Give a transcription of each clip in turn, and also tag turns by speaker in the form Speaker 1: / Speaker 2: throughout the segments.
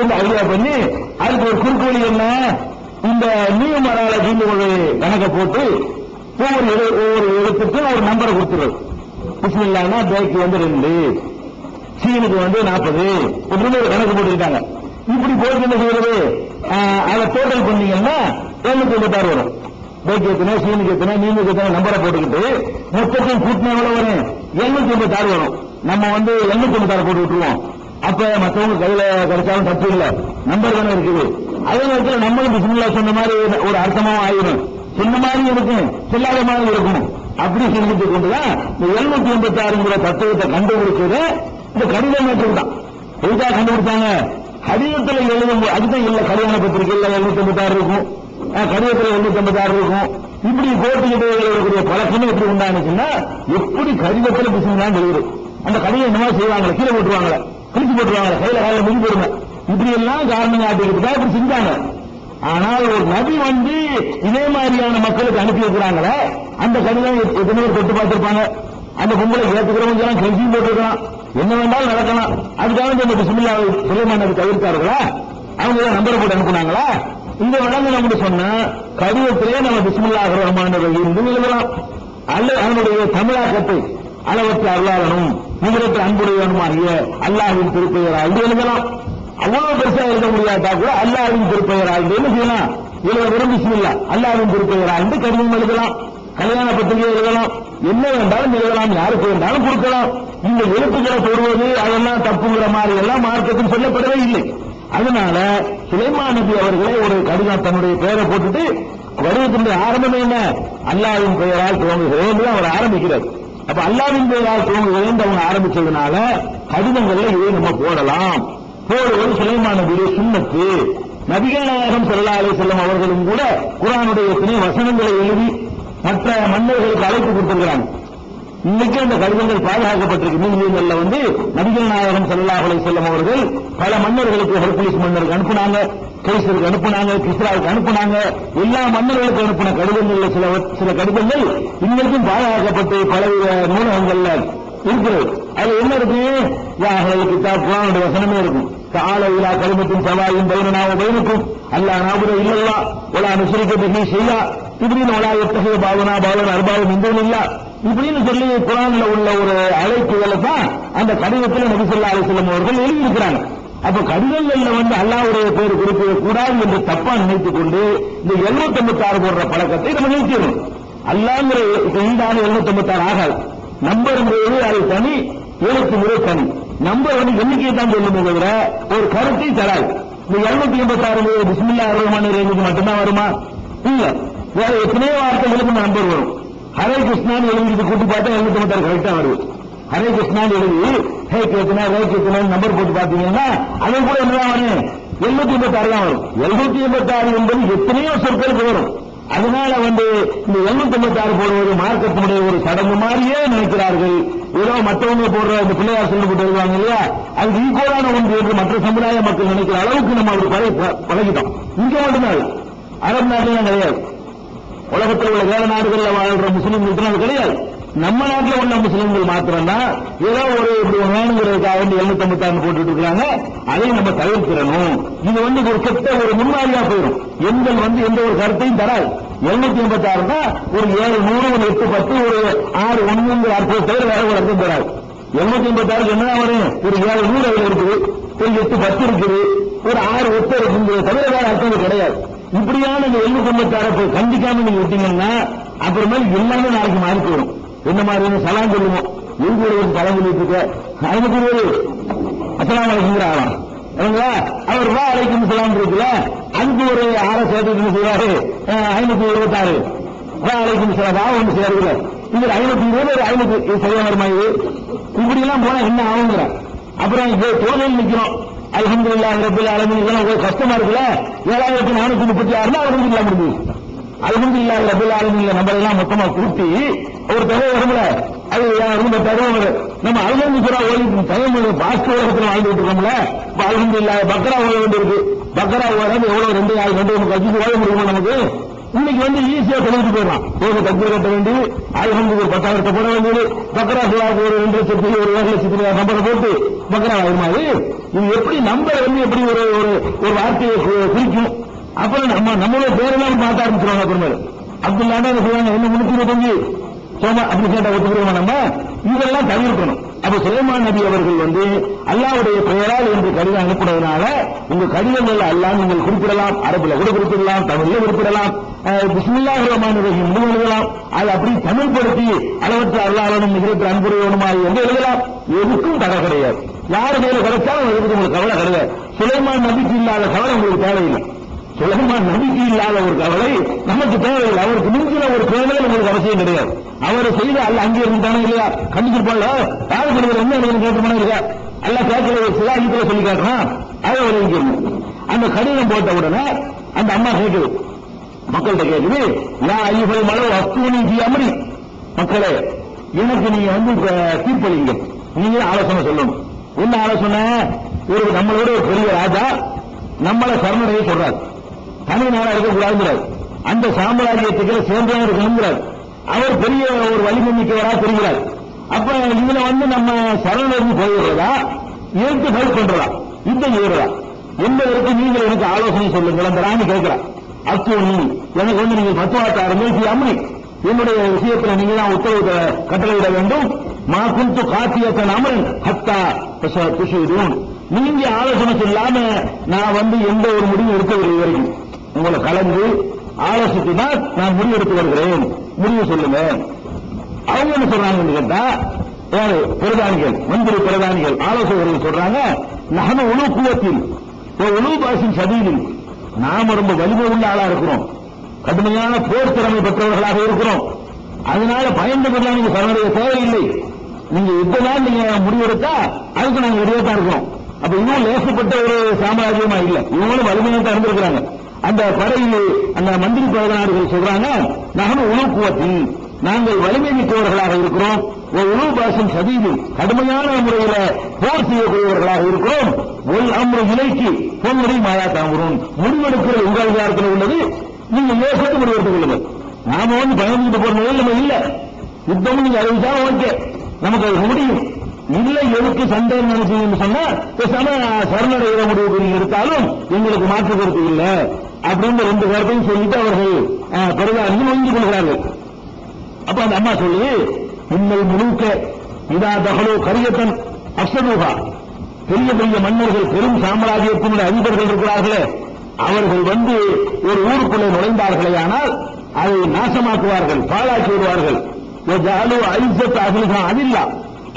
Speaker 1: Idea பண்ணி அதுக்கு ஒரு குறுக்கு என்ன? இந்த நியூமராலஜின்னு ஒரு கணக்கை போட்டு ஒவ்வொரு ஒவ்வொரு எழுத்துக்கும் ஒரு நம்பரை கொடுத்துருது பிஸ்மில்லானா பேக்கு வந்து ரெண்டு சீனுக்கு வந்து நாற்பது இப்படின்னு ஒரு கணக்கு போட்டுக்கிட்டாங்க. இப்படி போட்டு என்ன செய்யறது? ஆஹ், அதை டோட்டல் பண்ணீங்கன்னா எழுநூத்தி ஐம்பத்தாறு வரும். பேக்கு எத்தனை சீனுக்கு எத்தனை நீனுக்கு எத்தனை நம்பரை போட்டுக்கிட்டு மொத்தத்தையும் கூட்டினா எவ்வளவு வரும்? எழுநூத்தி ஐம்பத்தாறு வரும். நம்ம வந்து எழுநூத்தி ஐம்பத்தாறு போட்டு விட்டுருவோம். அப்ப மத்தவங்க கையில கிடைச்சாலும் தப்பு இல்ல. நம்பர் தானே இருக்குது. அதே நேரத்தில் நம்மளும் பிஸ்மில்லா சொன்ன மாதிரி ஒரு அர்த்தமாவும் ஆயிரும். சொன்ன மாதிரி இருக்கும் சொல்லாத மாதிரி இருக்கும். அப்படி சிந்தித்து கொண்டுதான் இந்த எழுநூத்தி எண்பத்தி ஆறுங்கிற தத்துவத்தை கண்டுபிடிச்சது இந்த கடித மேட்டர் தான் எதுக்காக கண்டுபிடிச்சாங்க. கடிதத்தில் எழுதும் அதுதான் இல்ல கல்யாண பத்திரிகையில் எழுநூத்தி ஐம்பத்தி ஆறு இருக்கும் கடிதத்தில் எழுநூத்தி ஐம்பத்தி ஆறு இருக்கும். இப்படி போட்டுக்கிட்டு எழுதக்கூடிய பழக்கமே எப்படி உண்டானுச்சுன்னா எப்படி கடிதத்தில் பிசினாலும் தெரியுது. அந்த கடிதம் என்னமா செய்வாங்களே கீழே போட்டுருவாங்களே. கிழிச்சு போட்டுருவாங்க. கையில கையில முடிஞ்சு போடுங்க. இப்படி எல்லாம் காரணம் காட்டிக்கிட்டு தான் இப்படி செஞ்சாங்க. ஆனால் ஒரு நபி வந்து இதே மாதிரியான மக்களுக்கு அனுப்பி வைக்கிறாங்களே அந்த கடிதம் எத்தனை பேர் தொட்டு பார்த்திருப்பாங்க? அந்த பொம்பளை ஏற்றுக்கிறவங்க எல்லாம் செஞ்சும் போட்டிருக்கலாம். என்ன வேண்டாலும் நடக்கலாம். அதுக்காக இந்த சுமில்லா சுலைமான் நபி தவிர்த்தார்களா? அவங்க நம்பரை போட்டு அனுப்புனாங்களா? இந்த விளங்க நம்ம சொன்னா கடிதத்திலே நம்ம பிஸ்மில்லா ரஹ்மான் இருந்து எழுதலாம். அல்லது அதனுடைய தமிழாக்கத்தை அளவற்ற அருளாளனும் நிகரற்ற அன்புடையவனுமாகிய அல்லாஹின் திருப்பெயரா என்று எழுதலாம். அவ்வளவு பெருசா எழுத முடியாதா கூட அல்லாவின் திருப்பெயரா என்று என்ன செய்யலாம்? எழுத விரும்பி செய்யலாம். அல்லாவின் திருப்பெயரா என்று கடிதம் எழுதலாம். கல்யாண பத்திரிகை எழுதலாம். என்ன வேண்டாலும் எழுதலாம். யாருக்கு வேண்டாலும் கொடுக்கலாம். இந்த எழுத்துக்களை தொடுவது அதெல்லாம் தப்புங்கிற மாதிரி எல்லாம் மார்க்கத்தில் சொல்லப்படவே இல்லை. அதனால சுலைமா நபி அவர்களே ஒரு கடிதம் தன்னுடைய பெயரை போட்டுட்டு கடிதத்தினுடைய ஆரம்பமே என்ன? அல்லாவின் பெயரால் துவங்குகிறேன் அவர் ஆரம்பிக்கிறார். அப்ப அல்லாவின் பெயரால் துவங்குகிறேன் அவங்க ஆரம்பிச்சதுனால கடிதங்கள்ல இதை நம்ம போடலாம். போடுவது சுலைமான் நபியுடைய சுண்ணத்து. நபிகள் நாயகம் ஸல்லல்லாஹு செல்லும் அவர்களும் கூட குரானுடைய எத்தனை வசனங்களை எழுதி மற்ற மன்னர்களுக்கு அழைப்பு கொடுத்திருக்கிறாங்க. இன்னைக்கு அந்த கடிதங்கள் பாதுகாக்கப்பட்டிருக்கு நீதிமன்றங்கள்ல வந்து நபிகள் நாயகம் ஸல்லல்லாஹு அலைஹி வஸல்லம் அவர்கள் பல மன்னர்களுக்கு ஹெர்குலிஸ் மன்னருக்கு அனுப்புனாங்க கைசருக்கு அனுப்புனாங்க கிஸ்ராவுக்கு அனுப்புனாங்க எல்லா மன்னர்களுக்கு அனுப்பின கடிதங்கள்ல சில சில கடிதங்கள் இன்னைக்கும் பாதுகாக்கப்பட்டு பலவித நூலகங்கள்ல இருக்கிறது அது என்ன இருக்கு யாஹல் கிதாப் குர்ஆனுடைய வசனமே இருக்கும் تعالى الى كلمة سواء بيننا وبينكم الا نعبد الا الله ولا نشرك به شيئا இப்படின்னு ولا يتخذ بعضنا بعضا اربابا من دون الله இப்படின்னு சொல்லி குரான்ல உள்ள ஒரு அழைப்புகளை தான் அந்த கடிதத்தில் நபி அலிசல்லம் அவர்கள் எழுதியிருக்கிறாங்க. அப்ப கடிதங்கள்ல வந்து அல்லாவுடைய பேர் குறிப்பிட கூடாது என்று தப்பா நினைத்துக் கொண்டு இந்த 756 போடுற பழக்கத்தை நம்ம நிறுத்திடணும். அல்லாங்கிற இந்தான 756 ஆகாது. நம்பருங்கிறது அது தனி எழுத்து முறை தனி. நம்பர் வந்து எண்ணிக்கையை தான் சொல்லுமே தவிர ஒரு கருத்தை தராது. இந்த 286 எண்பத்தி ஆறு பிஸ்மில்லா ரஹ்மான் ரேஞ்சுக்கு மட்டும்தான் வருமா? இல்ல. வேற எத்தனையோ வார்த்தைகளுக்கு நம்பர் வரும். ஹரே கிருஷ்ணான்னு எழுதிட்டு கூட்டி பார்த்தா 756 கரெக்டா வருது ஹரே கிருஷ்ணான்னு எழுதி ஹே கேத்தனா ரே கேத்தனா நம்பர் போட்டு பாத்தீங்கன்னா அது கூட என்னதான் வரும்? எழுநூத்தி எண்பத்தி ஆறு தான் வரும். எழுநூத்தி எண்பத்தி ஆறு என்பது எத்தனையோ சொற்களுக்கு வரும். அதனால வந்து இந்த 756 ஆறு போடுவது மார்க்கத்தினுடைய ஒரு சடங்கு மாதிரியே நினைக்கிறார்கள். ஏதோ மற்றவங்க போடுற இந்த பிள்ளையார் சொல்லி போட்டு வருவாங்க இல்லையா? அது ஈக்குவலான ஒன்று என்று மற்ற சமுதாய மக்கள் நினைக்கிற அளவுக்கு நம்ம அப்படி பழகிட்டோம். இங்க மட்டும்தான். அரபு நாட்டிலாம் கிடையாது. உலகத்தில் உள்ள வேற நாடுகளில் வாழ்ற முஸ்லீம்களுக்கு அது கிடையாது. நம்ம நாட்டில் உள்ள முஸ்லீம்கள் மாத்திரம்தான் ஏதோ ஒரு இப்படி வேணுங்கிறதுக்காக வேண்டி எழுநூத்தி ஆறு போட்டுட்டு இருக்காங்க. அதையும் நம்ம தவிர்க்கிறணும் இது வந்து ஒரு கெட்ட ஒரு முன்மாதிரியா போயிடும். எண்கள் வந்து எந்த ஒரு கருத்தையும் தராது. எழுநூத்தி எண்பத்தி தான் ஒரு ஏழு நூறு ஒரு எட்டு பத்து ஒரு ஆறு ஒண்ணுங்கிற அற்புத தவிர வேற ஒரு அர்த்தம் தராது. எழுநூத்தி எண்பத்தி என்ன வரும் ஒரு ஏழு நூறு அதுல இருக்குது. ஒரு எட்டு பத்து இருக்குது. ஒரு ஆறு ஒத்து இருக்குங்கிறது தவிர வேற அர்த்தம் கிடையாது. இப்படியான இந்த எள்ளு எண்பத்தி போய் கண்டிக்காம நீங்க விட்டீங்கன்னா அப்புறமேல் எல்லாமே நாளைக்கு மாறி போயிடும். என்ன மாதிரி சலாம் சொல்லுவோம். எங்க ஒரு சலாம் சொல்லிட்டு இருக்க அதுக்கு ஒரு அசலாம் வலைக்குங்கிறாராம் சரிங்களா அவர் வா அழைக்கும் சலாம் இருக்குல்ல அதுக்கு ஒரு ஆற சேர்த்து என்ன செய்வாரு? ஐநூத்தி இருபத்தாறு. வா அழைக்கும் சலாம் வா ஒன்று சேருதுல இது ஐநூத்தி இருபது ஒரு ஐநூத்தி இது சரியா வருமா இது? இப்படி எல்லாம் போனா என்ன ஆகுங்கிற அப்புறம் இப்போ தொழில் நிக்கிறோம். அலமதுல்லா ரப்பில் ஆலமீன் இதெல்லாம் கஷ்டமா இருக்குல்ல ஏழாயிரத்தி நானூத்தி முப்பத்தி ஆறுல அல்ஹம்துலில்லாஹ் முடிஞ்சு அல்ஹம்துலில்லாஹ் ரப்பில் ஆலமீன்ல நம்ம எல்லாம் மொத்தமா கூட்டி ஒரு தொகை வரும்ல அது ரொம்ப தகவல் நம்ம அல்ஹம்து சுரா ஓடி டைம் பாஸ்ட் உலகத்துல வாழ்ந்துட்டு இருக்கோம்ல இப்ப அல்ஹம்துலில்லாஹ் பக்ரா ஓட வேண்டியிருக்கு பக்ரா ஓட எவ்வளவு ரெண்டு நாள் ரெண்டு கட்சிக்கு ஓட முடியுமா நமக்கு இன்னைக்கு வந்து ஈஸியா சொல்லிட்டு போயிடலாம். ஒரு தக்பீர் கட்ட வேண்டி அல்ஹம்து ஒரு பத்தாயிரத்தை போட வேண்டியது. பக்ரா சுராவுக்கு ஒரு ரெண்டு லட்சத்தி ஒரு ஏழு லட்சத்தி சம்பளம் போட்டு பக்கரா ஆகுமா அது இது எப்படி நம்பர் வந்து எப்படி ஒரு ஒரு ஒரு வார்த்தையை குறிக்கும்? அப்புறம் நம்ம நம்மளோட பேரெல்லாம் பார்க்க ஆரம்பிச்சிருவாங்க அப்புறமேல. அப்துல்லாண்டா சொல்லுவாங்க என்ன முன்னூத்தி இருபத்தஞ்சு சோமா அப்படி கேட்டா ஒத்துக்கிறோமா நம்ம? இதெல்லாம் தவிர்க்கணும். அப்ப சுலைமான் நபி அவர்கள் வந்து அல்லாவுடைய பெயரால் என்று கடிதம் அனுப்புனதுனால உங்க கடிதங்கள் அல்லாஹ் நீங்கள் குறிப்பிடலாம் அரபுல கூட குறிப்பிடலாம் தமிழ்ல குறிப்பிடலாம். பிஸ்மில்லாஹ் ரஹ்மான் ரஹீம். என்று எழுதலாம்? அது அப்படி தமிழ்படுத்தி அளவற்ற அல்லாஹனும் மிகப்பெரிய அன்புடையவனுமாய் என்று எழுதலாம். எதுக்கும் தடை கிடையாது. யார் மேல கிடைச்சாலும் எதுக்கு உங்களுக்கு கவலை கிடையாது. சுலைமான் நம்பிக்கை இல்லாத கவலை உங்களுக்கு தேவையில்லை. சுலைமான் நம்பிக்கை இல்லாத ஒரு கவலை நமக்கு தேவையில்லை. அவருக்கு மிஞ்சின ஒரு தேவையில் உங்களுக்கு அவசியம் கிடையாது. அவர் செய்த அல்ல அங்கே இருந்தானே இல்லையா? கண்டிச்சிருப்பாள் யாரு கொடுக்குற என்ன எழுதுன்னு இருக்கா இல்லையா அல்ல கேட்கல ஒரு சிலாகித்துல சொல்லி காட்டுறான் அதை ஒரு அந்த கடிதம் போட்ட உடனே அந்த அம்மா கேட்குது. மக்கள்கிட்ட கேட்குது யா ஐயப்பல் மலர் அஸ்தூனி அமரி. மக்களே எனக்கு நீங்க வந்து தீர்ப்பளிங்க. நீங்க ஆலோசனை சொல்லணும். என்ன ஆலோசனை? ஒரு நம்மளோட ஒரு பெரிய ராஜா நம்மள சரணடைய சொல்றாரு. தனி நாடா இருக்கக்கூடாதுங்கிறார். அந்த சாம்ராஜ்யத்துக்கு சேர்ந்தே இருக்கணுங்கிறார். அவர் பெரிய ஒரு வழிமன்னிக்கவரா தெரிகிறார். அப்ப இதுல வந்து நம்ம சரணடைந்து போயிடுறதா? ஏற்று ஹெல்ப் பண்றதா? விடுவான் எந்த என்பதற்கு நீங்கள் எனக்கு ஆலோசனை சொல்லுங்கள் அந்த ராணி கேட்கிறார் அத்து எனக்கு வந்து நீங்க பத்துவாத்த ஆரம்பிச்சு அம்மி என்னுடைய விஷயத்துல நீங்க தான் உத்தரவு கட்டளையிட வேண்டும். மா குந்து காத்தியத்தன் அமரன் ஹத்தா துஷிடும் நீங்க ஆலோசனை சொல்லாம நான் வந்து எந்த ஒரு முடிவு எடுக்கவில்லை வரைக்கும் உங்களை கலந்து ஆலோசித்து தான் நான் முடிவு எடுத்து வருகிறேன். முடிவு சொல்லுங்க. அவங்க என்ன சொல்றாங்கன்னு கேட்டா யாரு? பிரதானிகள். மந்திரி பிரதானிகள். ஆலோசகர்கள் சொல்றாங்க நகன உணவு குவத்தில் உணவு பாசின் சதியில் நாம ரொம்ப வலிமை உள்ள ஆளா இருக்கிறோம். கடுமையான போர் திறமை பெற்றவர்களாக இருக்கிறோம். அதனால பயந்து கொள்ள நீங்க சரணடைய தேவையில்லை. நீங்க இப்பதான் நீங்க முடிவெடுத்தா அதுக்கு நாங்க ரெடியா தான் இருக்கிறோம். அப்ப இன்னும் லேசப்பட்ட ஒரு சாம்ராஜ்யமா இல்ல. இவங்களும் வலிமையாக தான் இருந்திருக்கிறாங்க. அந்த படையில் அந்த மந்திரி பிரதனார்கள் சொல்றாங்க நகன உணவுக்குவத்தில் நாங்கள் வலிமை மிக்கவர்களாக இருக்கிறோம். ஒரு உணவு பாசம் சதீது கடுமையான முறையில போர் செய்யக்கூடியவர்களாக இருக்கிறோம். ஒரு அம்ரு இலைக்கு பொன்முறை மாயா தாங்குறோம் முடிவெடுக்கிற உங்கள் அதிகாரத்தில் உள்ளது. நீங்க யோசித்து முடிவெடுத்துக் கொள்ளுங்கள். நாம வந்து பயந்துட்டு போற நிலையில் நம்ம இல்ல. யுத்தம் நீங்க அறிவிச்சா ஓகே. நமக்கு அது முடியும். இல்லை எதுக்கு சண்டை நினைச்சீங்கன்னு சொன்னா பேசாம சரணடைகிற முடிவு நீங்க எடுத்தாலும் எங்களுக்கு மாற்று கருத்து இல்லை. அப்படின்னு ரெண்டு கருத்தையும் சொல்லிட்டு அவர்கள் பெருதாரிகள் ஒழிஞ்சு கொள்கிறார்கள். அப்ப அந்த அம்மா சொல்லி உண்மை முழுக்க இதா தகலோ கரியத்தன் அசதுகா பெரிய பெரிய மன்னர்கள் பெரும் சாம்ராஜ்யத்தினுடைய அதிபர்கள் இருக்கிறார்களே அவர்கள் வந்து ஒரு ஊருக்குள்ளே நுழைந்தார்களே ஆனால் அதை நாசமாக்குவார்கள் பாழாக்கி விடுவார்கள். ஜாலு ஐசத் அகில்கா அதில்லா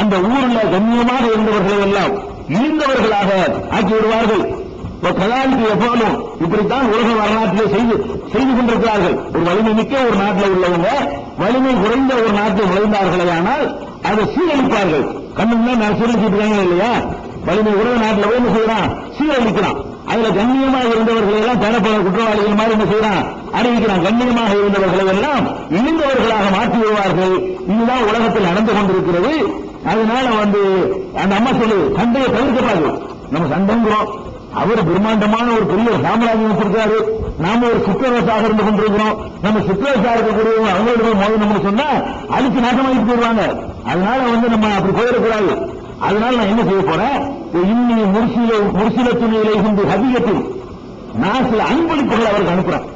Speaker 1: அந்த ஊர்ல கண்ணியமாக இருந்தவர்களை எல்லாம் இழிந்தவர்களாக ஆக்கி விடுவார்கள். கலாலுக்கு எப்போதும் இப்படித்தான் உலக வரலாற்றிலே செய்து செய்து கொண்டிருக்கிறார்கள். ஒரு வலிமை மிக்க ஒரு நாட்டில் உள்ளவங்க வலிமை குறைந்த ஒரு நாட்டில் நுழைந்தார்களே ஆனால் அதை சீரழிப்பார்கள். கண்ணுன்னா நான் சீரழிச்சிருக்காங்க இல்லையா? வலிமை உறவு நாட்டில் போய் என்ன செய்யறான் சீரழிக்கிறான். அதுல கண்ணியமாக இருந்தவர்களை எல்லாம் தரப்பட குற்றவாளிகள் மாதிரி என்ன செய்யறான் அறிவிக்கிறான். கண்ணியமாக இருந்தவர்களை எல்லாம் இழிந்தவர்களாக மாற்றி விடுவார்கள். இதுதான் உலகத்தில் நடந்து கொண்டிருக்கிறது. அதனால வந்து அந்த அம்மா சொல்லு சண்டையை தவிர்க்கப்பாது நம்ம சண்டைங்கிறோம். அவர் பிரம்மாண்டமான ஒரு பெரிய சாம்ராஜ்யம் வச்சிருக்காரு. நாம ஒரு சித்திரவசாக இருந்து கொண்டிருக்கிறோம். நம்ம சித்திரவசா இருக்கக்கூடியவங்க அவங்களோட போய் நம்ம சொன்னா அழிச்சு நாசமாக்கி போயிடுவாங்க. அதனால வந்து நம்ம அப்படி போயிடக்கூடாது. அதனால நான் என்ன செய்ய போறேன்? இன்னி முர்சில துணியிலே இருந்து ஹதிகத்தில் நான் சில அன்பளிப்புகளை அவருக்கு அனுப்புறேன்.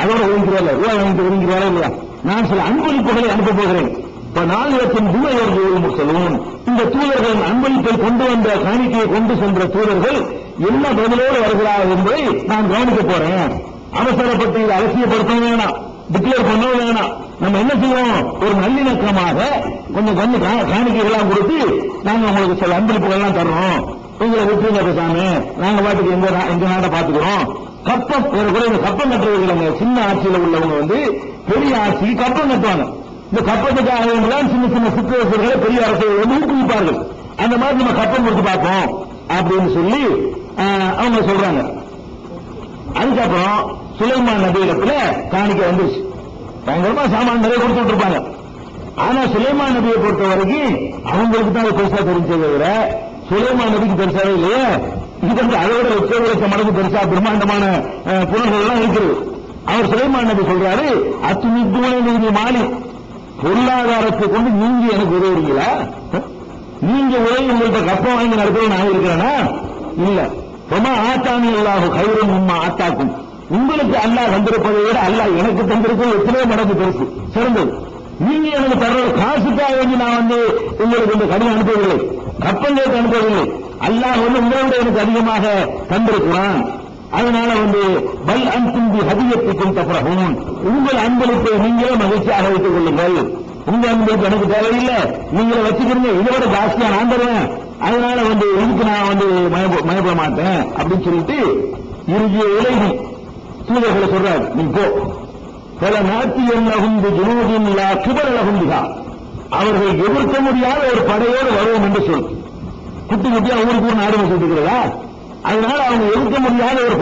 Speaker 1: அதோட ஒழுங்கிறாள் ரூபாய் வாங்கிட்டு ஒழுங்கிறாரா இல்லையா? நான் சில அன்பளிப்புகளை அனுப்ப போகிறேன். இப்ப நாலு லட்சம் தூயர்கள் சொல்லுவோம் இந்த தூதர்கள் அன்பளிப்பை கொண்டு வந்த காணிக்கையை கொண்டு சென்ற தூதர்கள் என்ன பதிலோடு வருகிறார்கள் என்பதை நான் கவனிக்க போறேன். அவசரப்பட்டு இதை அலட்சியப்படுத்த வேணாம். டிக்ளேர் பண்ண வேணாம். நம்ம என்ன செய்வோம்? ஒரு நல்லிணக்கமாக கொஞ்சம் கொஞ்சம் காணிக்கைகள்லாம் கொடுத்து நாங்க உங்களுக்கு சில அன்பளிப்புகள்லாம் தர்றோம். உங்களை விட்டுருங்க பேசாம நாங்க பாட்டுக்கு எங்க எங்க நாட்டை பாத்துக்கிறோம் கப்பம் கூட இந்த கப்பம் கட்டுறவங்க சின்ன ஆட்சியில் உள்ளவங்க வந்து பெரிய ஆட்சிக்கு கப்பம் கட்டுவாங்க. இந்த கப்பத்துக்காக தான் சின்ன சின்ன சிற்றரசர்களை பெரிய அரசு வந்து ஊக்குவிப்பார்கள். அந்த மாதிரி நம்ம கப்பம் கொடுத்து பார்ப்போம் அப்படின்னு சொல்லி அவங்க சொல்றாங்க. அதுக்கப்புறம் சுலைமான் நபியிடத்துல காணிக்க வந்துச்சு பயங்கரமா சாமான் நிறைய கொடுத்துட்டு இருப்பாங்க ஆனா சுலைமான் நபியை பொறுத்த வரைக்கும் அவங்களுக்கு தான் பெருசா தெரிஞ்சதை விட சுலைமான் நபிக்கு பெருசாவே இல்லையே. இது வந்து அதை உச்சவரச லட்ச மடங்கு பெருசா பிரம்மாண்டமான அஹ், எல்லாம் இருக்குது. அவர் சுலைமான் நபி சொல்றாரு அத்துமித்துவனை நீதி மாலி. பொருளாதாரத்தை கொண்டு நீங்க எனக்கு உதவுறீங்களா? நீங்க உதவி உங்கள்கிட்ட கப்பம் வாங்கி நடக்கிறது நான் இருக்கிறேனா? இல்ல. ஆத்தாமி அல்லாஹு கைரும் உம்மா ஆத்தாக்கும் உங்களுக்கு அல்லாஹ் வந்திருப்பதை விட அல்லாஹ் எனக்கு தந்திருப்பது எத்தனையோ மடங்கு பெருசு சிறந்தது. நீங்க எனக்கு தர்ற காசுக்காக வேண்டி நான் வந்து உங்களுக்கு இந்த கடிதம் அனுப்பவில்லை. கப்பல் கேட்டு அனுப்பவில்லை. அல்லாஹ் வந்து உங்களோட எனக்கு அதிகமாக தந்திருக்கிறான். அதனால வந்து பல் அன்புந்தி கொண்ட தப்புறகும் உங்கள் அன்பளிப்பை நீங்களே மகிழ்ச்சியாக வைத்துக் கொள்ளுங்கள். உங்க அன்பளிப்பு எனக்கு தேவையில்லை. நீங்களே வச்சுக்கிறீங்க இதோட ஜாஸ்தியா நான் தருவேன். அதனால வந்து இதுக்கு நான் வந்து மயப்ப- மயப்பட மாட்டேன் அப்படின்னு சொல்லிட்டு இறுதிய உலகி தூதர்களை சொல்றாரு. நீ போ. பல நாட்டி என்னகும் ஜுனூதின் லா கிபரலகும் பிகா அவர்கள் எதிர்க்க முடியாத ஒரு படையோடு வருவோம் என்று சொல். குட்டி குட்டியா ஊருக்கு ஊர் நாடு சொல்லிருக்கிறதா அதனால அவங்க எதிர்க்க முடியாத ஒரு